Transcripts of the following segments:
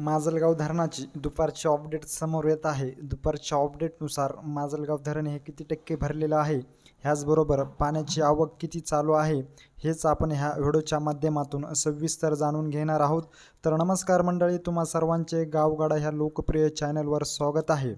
माजलगाव धरणाची दुपारची अपडेट समोर येत आहे. दुपारच्या अपडेटनुसार माजलगाव धरण हे किती टक्के भरलेलं आहे? ह्याचबरोबर पाण्याची आवक किती चालू आहे? हेच आपण ह्या व्हिडिओच्या माध्यमातून सविस्तर जाणून घेणार आहोत. तर नमस्कार मंडळी तुम्हा सर्वांचे गावगाडा ह्या लोकप्रिय चॅनलवर स्वागत आहे.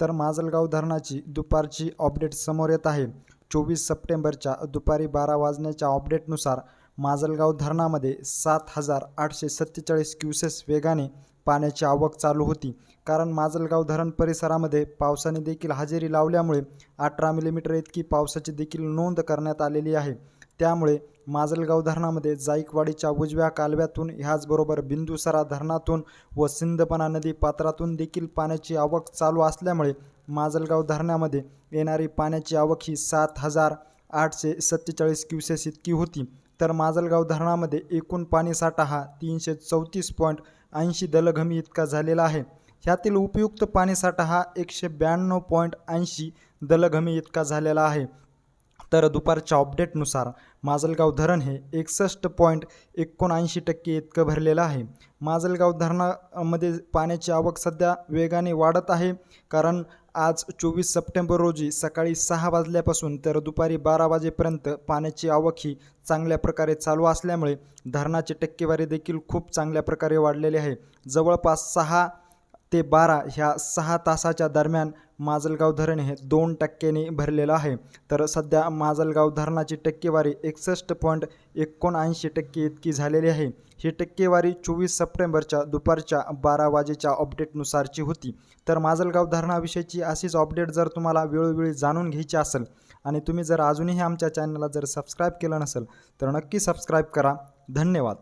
तर माजलगाव धरणाची दुपारची अपडेट समोर येत आहे. चोवीस सप्टेंबरच्या दुपारी बारा वाजण्याच्या अपडेटनुसार माजलगाव धरणामध्ये सात हजार आठशे सत्तेचाळीस क्युसेस वेगाने पाण्याची आवक चालू होती. कारण माजलगाव धरण परिसरामध्ये पावसाने देखील हजेरी लावल्यामुळे अठरा मिलीमीटर इतकी पावसाची देखील नोंद करण्यात आलेली आहे. त्यामुळे माजलगाव धरणामध्ये जाईकवाडीच्या उजव्या कालव्यातून ह्याचबरोबर बिंदुसरा धरणातून व सिंदपना नदी पात्रातून देखील पाण्याची आवक चालू असल्यामुळे माजलगाव धरणामध्ये येणारी पाण्याची आवक ही सात हजार आठशे सत्तेचाळीस क्युसेस इतकी होती. तर माजलगाव धरणामध्ये एकूण पाणीसाठा हा तीनशे चौतीस पॉईंट ऐंशी दलघमी इतका झालेला आहे. ह्यातील उपयुक्त पाणीसाठा हा एकशे ब्याण्णव पॉईंट ऐंशी दलघमी इतका झालेला आहे. तर दुपारच्या अपडेटनुसार माजलगाव धरण हे एकसष्ट पॉईंट एकोणऐंशी टक्के इतकं भरलेलं आहे. माजलगाव धरणामध्ये पाण्याची आवक सध्या वेगाने वाढत आहे कारण आज चोवीस सप्टेंबर रोजी सकाळी सहा वाजल्यापासून तर दुपारी बारा वाजेपर्यंत पाण्याची आवक ही चांगल्या प्रकारे चालू असल्यामुळे धरणाची टक्केवारी देखील खूप चांगल्या प्रकारे वाढलेली आहे. जवळपास सहा ते बारा ह्या सहा तासाच्या दरम्यान माजलगाव धरण हे दोन टक्क्यांनी भरलेलं आहे. तर सध्या माजलगाव धरणाची टक्केवारी एकसष्ट पॉईंट एकोणऐंशी टक्के इतकी झालेली आहे. ही टक्केवारी चोवीस सप्टेंबरच्या दुपारच्या बारा वाजेच्या अपडेटनुसारची होती. तर माजलगाव धरणाविषयीची अशीच अपडेट जर तुम्हाला वेळोवेळी जाणून घ्यायची असेल आणि तुम्ही जर अजूनही आमच्या चॅनलला जर सबस्क्राईब केलं नसेल तर नक्की सबस्क्राईब करा. धन्यवाद.